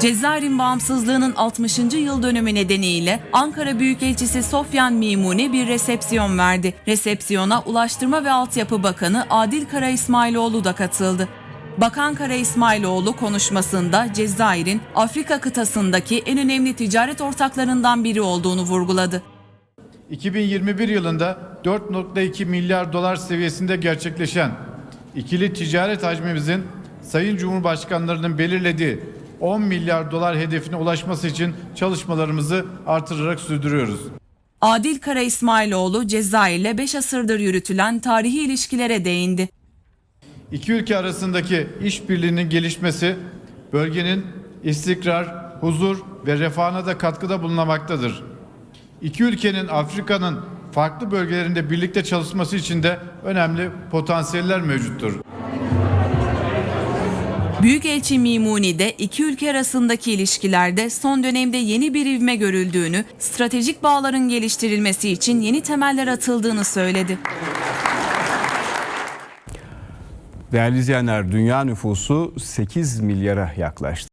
Cezayir'in bağımsızlığının 60. yıl dönümü nedeniyle Ankara Büyükelçisi Sofyan Mimuni bir resepsiyon verdi. Resepsiyona Ulaştırma ve Altyapı Bakanı Adil Kara İsmailoğlu da katıldı. Bakan Kara İsmailoğlu konuşmasında Cezayir'in Afrika kıtasındaki en önemli ticaret ortaklarından biri olduğunu vurguladı. 2021 yılında 4.2 milyar dolar seviyesinde gerçekleşen ikili ticaret hacmimizin Sayın Cumhurbaşkanlarının belirlediği 10 milyar dolar hedefine ulaşması için çalışmalarımızı artırarak sürdürüyoruz. Adil Kara İsmailoğlu Cezayir'le 5 asırdır yürütülen tarihi ilişkilere değindi. İki ülke arasındaki işbirliğinin gelişmesi bölgenin istikrar, huzur ve refahına da katkıda bulunmaktadır. İki ülkenin Afrika'nın farklı bölgelerinde birlikte çalışması için de önemli potansiyeller mevcuttur. Büyükelçi Mimuni de iki ülke arasındaki ilişkilerde son dönemde yeni bir ivme görüldüğünü, stratejik bağların geliştirilmesi için yeni temeller atıldığını söyledi. Değerli izleyenler, dünya nüfusu 8 milyara yaklaştı.